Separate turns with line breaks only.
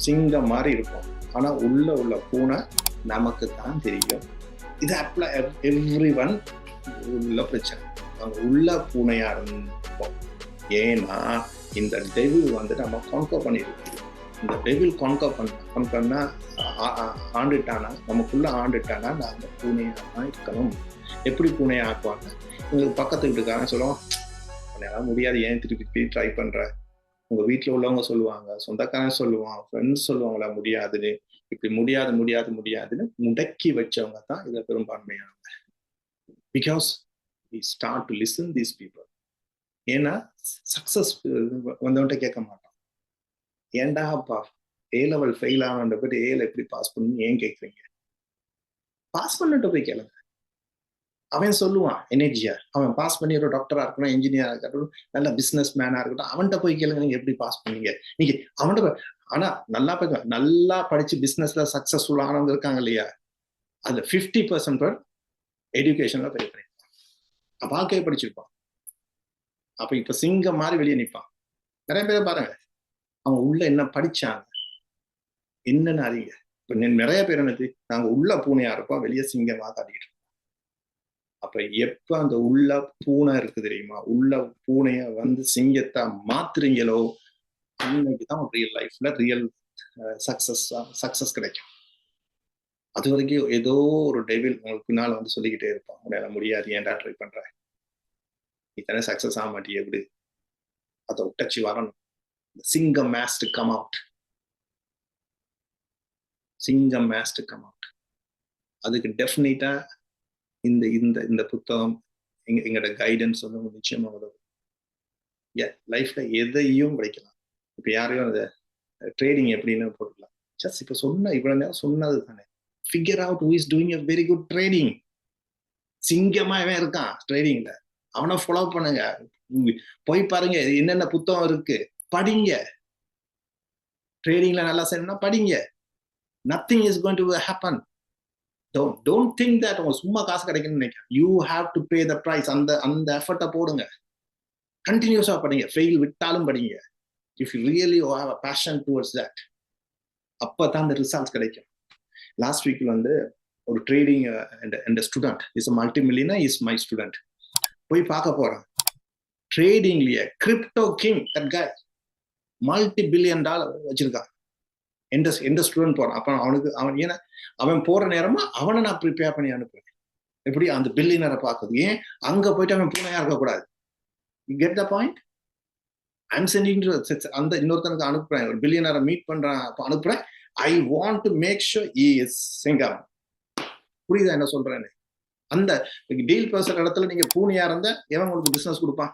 சிங்கம் மாதிரி இருக்கும். ஆனால் உள்ள உள்ள பூனை நமக்கு தான் தெரியும். இது அப்ளை எவ்ரி ஒன் உள்ள பிரச்சனை. உள்ள பூனையாக இருந்தோம் ஏன்னா இந்த டெவில் வந்து நம்ம கான்கோ பண்ணியிருக்கோம் இந்த டெவில் கான்கோ பண்ண பண்ணா ஆ- நமக்குள்ளே ஆண்டுட்டானா? நமக்குள்ள ஆண்டுட்டானா? நாங்க பூனையா தான் இருக்கணும். எப்படி பூனையை ஆக்குவாங்க? எங்களுக்கு பக்கத்து வீட்டுக்காரன் சொல்லுவான் உன்னால முடியாது. ஏன் திருப்பி திருப்பி ட்ரை பண்ணுற உங்க வீட்டில் உள்ளவங்க சொல்லுவாங்க சொந்தக்காரன் சொல்லுவான் ஃப்ரெண்ட்ஸ் சொல்லுவாங்களா முடியாதுன்னு. இப்படி முடியாது முடியாது முடியாதுன்னு முடக்கி வச்சவங்க தான் இதுல பெரும்பான்மையானவங்க. Because we start to listen these people ஏன்னா சக்சஸ் வந்தவன்ட்ட கேட்க மாட்டான். ஏன்டாப்பா ஏ லெவல் ஃபெயில் ஆனன்ற போய் ஏல எப்படி பாஸ் பண்ணு ஏன் கேட்குறீங்க? பாஸ் பண்ணிட்டு போய் கேளுங்க. அவன் சொல்லுவான் எனர்ஜியா அவன் பாஸ் பண்ணி ஒரு டாக்டரா இருக்கணும் இன்ஜினியரா இருக்கட்டும் நல்ல பிசினஸ் மேனா இருக்கட்டும் அவன்கிட்ட போய் கேளுங்க நீங்க எப்படி பாஸ் பண்ணீங்க? நீங்க அவன்கிட்ட ஆனா நல்லா போய் நல்லா படிச்சு பிசினஸ்ல சக்சஸ்ஃபுல் ஆனவங்க இருக்காங்க இல்லையா? அந்த ஃபிஃப்டி பர்சன்ட் பேர் எஜுகேஷன்ல பே பண்ணிருப்பான் அப்பாக்கே படிச்சிருப்பான். அப்ப இப்ப சிங்கம் மாதிரி வெளியே நிப்பான். நிறைய பேரை பாருங்க அவங்க உள்ள என்ன படிச்சாங்க என்னன்னு அறிய இப்ப நிறைய பேர் என்னது நாங்க உள்ள பூனையா இருப்போம் வெளியே சிங்கமா காட்டிட்டு அப்ப எப்ப அந்த உள்ள பூனை இருக்கு தெரியுமா? உள்ள பூனைய வந்து சிங்கத்தை மாத்துறீங்களோ அன்னைக்கு தான் ரியல் லைஃப்ல ரியல் சக்சஸ் சக்சஸ் கிடைக்கும். அது வரைக்கும் ஏதோ ஒரு டெவில் உங்களுக்கு பின்னால வந்து சொல்லிக்கிட்டே இருப்பான். உன்னால முடியாது ஏன்டா ட்ரை பண்ற? தானே சக்சஸ் ஆக மாட்டியே எப்படி? அதை ஒட்டச்சு வரணும். சிங்கம் மேஸ்ட் கம் அவுட் சிங்கம் மேஸ்ட் கம் அவுட் அதுக்கு டெஃபினட்டா இந்த இந்த இந்த புத்தகம் எங்க எங்களோட கைடன்ஸ் வந்து நிச்சயமா உதவும். லைஃப்ல எதையும் படிக்கலாம் இப்ப யாரையும் அந்த ட்ரேடிங் எப்படின்னு போட்டுக்கலாம். ஜஸ்ட் இப்ப சொன்ன இவ்வளவு நேரம் சொன்னது தானே figure out who is doing a very good trading சிங்கமா இவன் இருக்கான் ட்ரேடிங்ல அவனை ஃபாலோ பண்ணுங்க. போய் பாருங்க என்னென்ன புத்தகம் இருக்கு. படிங்க. ட்ரேடிங்ல நல்லா செய்யணும்னா படிங்க. Nothing is going to happen don't don't think that உங்க சும்மா காசு கிடைக்கும்னு நினைக்கிறேன் you have to pay the price அந்த அந்த எஃபர்ட்டை போடுங்க. கண்டினியூஸா படிங்க. ஃபெயில் விட்டாலும் படிங்க. If you really have a passion towards that அப்போ தான் அந்த ரிசல்ட்ஸ் கிடைக்கும். லாஸ்ட் வீக்கில் வந்து ஒரு trading and student is multi millionaire is my student போய் பார்க்க போறேன். ட்ரேடிங்லயே crypto king that guy multi billion dollar வச்சிருக்கான். எந்த எந்த ஸ்டூடெண்ட் போறான்? அப்ப அவனுக்கு அவன் ஏன்னா அவன் போற நேரமா அவனை நான் ப்ரிப்பேர் பண்ணி அனுப்புறேன். எப்படி? அந்த பில்லியனரை பார்க்கறது. ஏன்? அங்க போயிட்டு அவன் பூனையா இருக்கக்கூடாது. Get the point I'm sending அந்த இன்னொருத்தனுக்கு அனுப்புறேன். ஒரு பில்லியனரை மீட் பண்றான். அப்ப அனுப்புறேன். I want to make sure he is சிங்கம் புரியுதா என்ன சொல்றேன்னு? அந்த டீல் பேசுற இடத்துல நீங்க பூனையா இருந்தா எவன் உங்களுக்கு பிசினஸ் கொடுப்பான்?